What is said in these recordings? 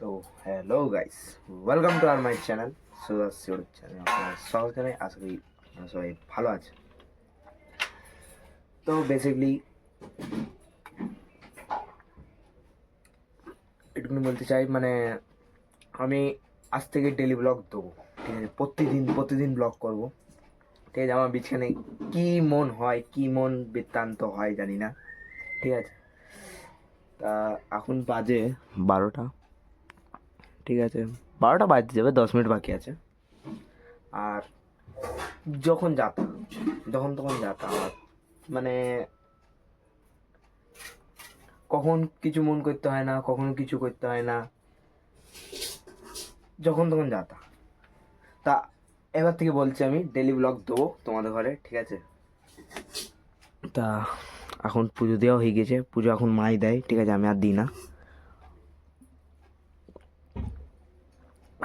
তো hello guys welcome to R my channel সুদাস সিউর চ্যানেল আপনার স্বাগত জানাই আশা করি আপনারা সবাই ভালো আছে তো বেসিকলি এটুকুনি বলতে চাই মানে আমি আজ থেকে ডেলি ব্লগ দেবো। ঠিক আছে, প্রতিদিন প্রতিদিন ব্লগ করব। ঠিক আছে, আমার বিছানে কী মন হয়, কী মন বৃত্তান্ত হয় জানি না। ঠিক আছে, তা এখন বাজে বারোটা। ঠিক আছে? বারোটা বাজতে যাবে, দশ মিনিট বাকি আছে। আর যখন যাতা, যখন তখন যাতা আমার। মানে কখন কিছু মন করতে হয় না, কখন কিছু করতে হয় না, যখন তখন যাতা। তা এবার থেকে বলছি আমি ডেলি ব্লগ দেবো তোমাদের ঘরে, ঠিক আছে? তা এখন পুজো দেওয়া হয়ে গেছে, পুজো এখন মাই দেয়, ঠিক আছে? আমি আর দিই না।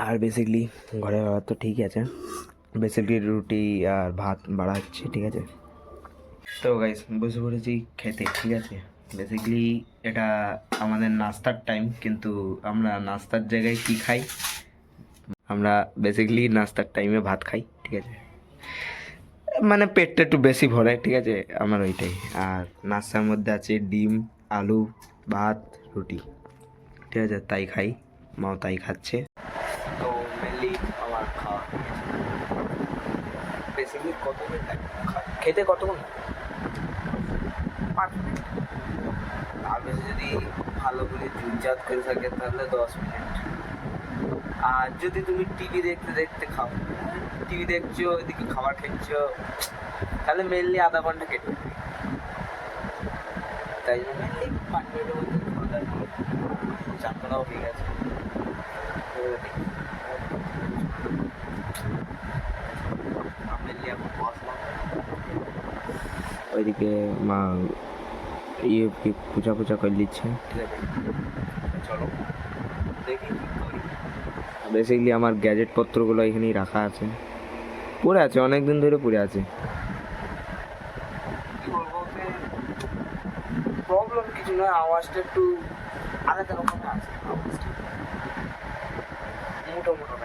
আর বেসিকলি ঘরে খাবার তো ঠিক আছে। বেসিকলি রুটি আর ভাত বাড়া হচ্ছে ঠিক আছে? তো গাইস বসে পড়েছি খেতে ঠিক আছে। বেসিকলি এটা আমাদের নাস্তার টাইম কিন্তু আমরা নাস্তার জায়গায় কি খাই? আমরা বেসিকলি নাস্তার টাইমে ভাত খাই, ঠিক আছে? মানে পেটটা একটু বেশি ভরে, ঠিক আছে? আমার ওইটাই। আর নাস্তার মধ্যে আছে ডিম, আলু, ভাত, রুটি। ঠিক আছে, তাই খাই, মাও তাই খাচ্ছে তো মেনলি আমার খাওয়া বেসিকলি কত মিনিট খেতে কতক্ষণ লাগে? পাঁচ মিনিট। বেশি যদি ভালো করে জুটজাত করে থাকে তাহলে দশ মিনিট। আর যদি তুমি টিভি দেখতে দেখতে খাও টিভি দেখছ এদিকে খাবার খেয়েছো তাহলে মেনলি আধা ঘণ্টা কেটে তাই জন্য মেনলি পাঁচ মিনিটের মধ্যে চান করাও হয়ে গেছে এবারে দেখি। মেনলি এখন বসলাম ওইদিকে মা ইয়ে কি পূজা পূজা করে দিচ্ছে। চলো। দেখি বেসিকলি আমার গ্যাজেট পত্রগুলো এখানেই রাখা আছে। পড়ে আছে অনেক দিন ধরে পড়ে আছে। প্রবলেম কিছু নয় আওয়াজটা একটু আলাদা রকমের আছে। মোটো মোটো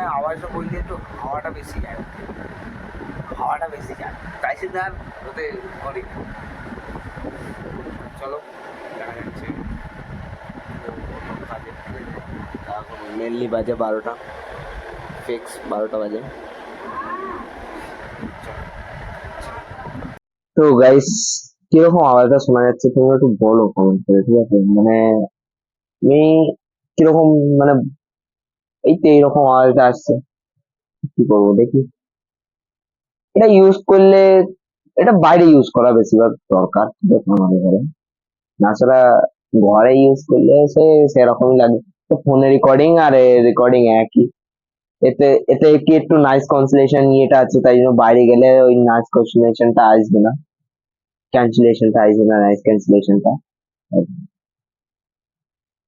মানে আওয়াজটা বললে একটু হাওয়াটা বেশি যায়। হাওয়াটা বেশি যায়। তাই সে আর ওতে করি। চলো দেখা যাচ্ছে। মেনলি বাজে বারোটা। ফিক্স বারোটা বাজে। তো গাইস কীরকম আওয়াজটা শোনা যাচ্ছে তুমি একটু বলো কমেন্ট করে ঠিক আছে? মানে আমি কীরকম মানে এই তো এইরকম আওয়াজটা আসছে। কি করব দেখি। এটা ইউজ করলে, এটা বাইরে ইউজ করা বেশিরভাগ দরকার আছে আমাদের ঘরে। তাছাড়া ঘরে ইউজ করলে সে সেরকমই লাগে। তো ফোনে রেকর্ডিং আর রেকর্ডিং একই। এতে এতে কি একটু নাইস কনসিলেশন ইয়েটা আছে, তাই জন্য বাইরে গেলে ওই নাইস কনসিলেশনটা আসবে না। ক্যান্সেলেশনটা আসবে না নাইস ক্যান্সেলেশনটা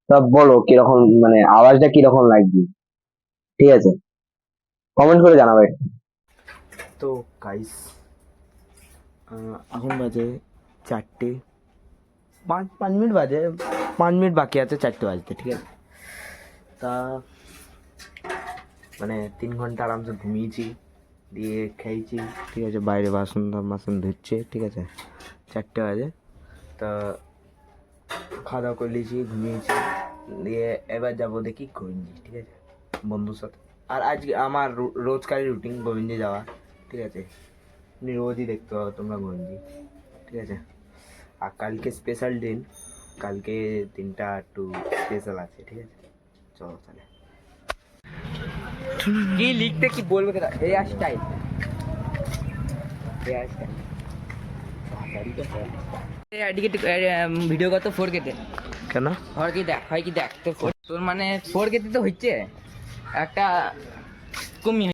তা বলো, কীরকম মানে আওয়াজটা কীরকম লাগবে? ঠিক আছে। কমেন্ট করে জানাবে। তো গাইস এখন বাজে চারটে, পাঁচ পাঁচ মিনিট বাজে, পাঁচ মিনিট বাকি আছে চারটে বাজতে, ঠিক আছে? তা মানে তিন ঘণ্টা আরামসে ঘুমিয়েছি, দিয়ে খেয়েছি, ঠিক আছে, বাইরে বাসন বাসন ধুচ্ছে, ঠিক আছে? চারটে বাজে, তা খাওয়া দাওয়া করে নিয়েছি, ঘুমিয়েছি, দিয়ে এবার যাব দেখি গোবিন্দি ঠিক আছে? বন্ধুর সাথে। আর আজকে আমার রোজকারই রুটিন গোবিন্দে যাওয়া ঠিক আছে? তুমি রোজই দেখতে পাবো তোমরা গোবিন্দি ঠিক আছে? আর কালকে স্পেশাল দিন কালকে দিনটা একটু স্পেশাল আছে ঠিক আছে? চলো তাহলে। কি লিখতে কি বলবে কেন হেয়ার স্টাইল হেয়ার স্টাইল এদিকে ভিডিও কত ফোর কেতে কেন? হয় কি দেখ হয় কি দেখ four- তোর মানে ফোর কেতে তো হচ্ছে। একটা কমি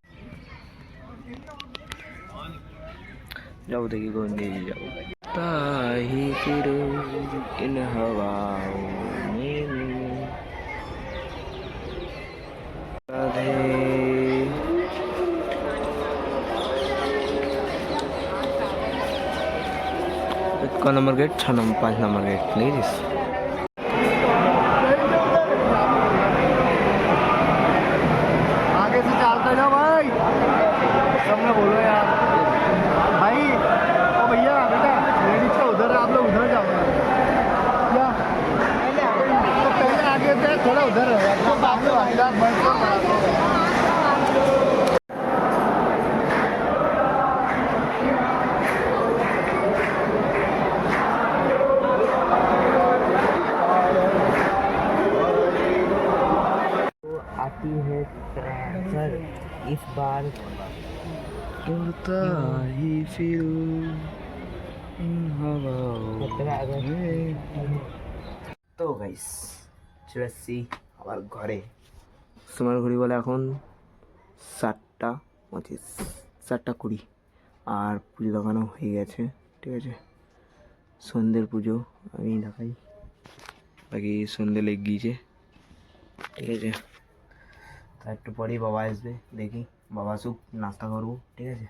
যাবো দেখি গোবিন্দি যাবো ताही फिरो इन हवाओं में राधे নম্বর গেট ছ নম্বর পাঁচ নম্বর গেট इस बार उड़ता ही फिर इन हवाओं में। তো গাইস চলে এসছি আবার ঘরে সময় ঘড়ি বলে এখন সাতটা পঁচিশ সাতটা কুড়ি আর পুজো দেখানো হয়ে গেছে ঠিক আছে সন্ধ্যের পুজো আমি দেখাই বাকি সন্ধ্যে লেগে গিয়েছে ঠিক আছে তা একটু পরেই বাবা আসবে দেখি। বাবা আসুক নাস্তা করব ঠিক আছে?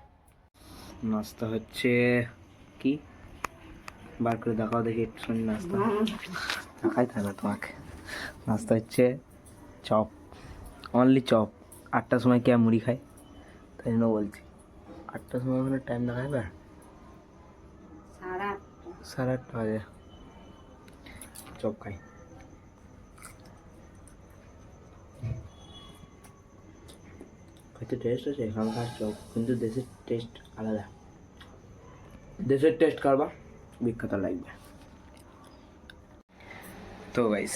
নাস্তা হচ্ছে কি? বার করে দেখাও দেখি একটু শুনি নাস্তা। দেখাই থাকে না তোমাকে। নাস্তা হচ্ছে চপ অনলি চপ। আটটার সময় কে মুড়ি খায়? তাই জন্য বলছি। আটটার সময় ওখানে টাইম দেখায় না? সাড়ে আটটা বাজে। চপ খাই। হয়তো টেস্ট আছে এখানকার চপ কিন্তু দেশের টেস্ট আলাদা দেশের টেস্ট করবা বিখ্যাত লাগবে তো গাইস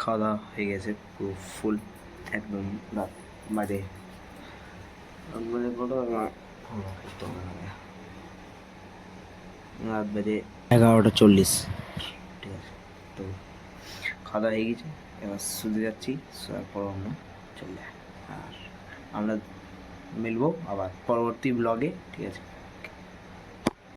খাওয়া দাওয়া হয়ে গেছে পুরো ফুল একদম রাত বাজে রাত বাজে কত রাত বাজে এগারোটা চল্লিশ ঠিক আছে তো খাওয়া দাওয়া হয়ে গেছে এবার শুতে যাচ্ছি শোয়ার পর আমরা চলে আর আমরা মিলবো আবার পরবর্তী ব্লগে ঠিক আছে?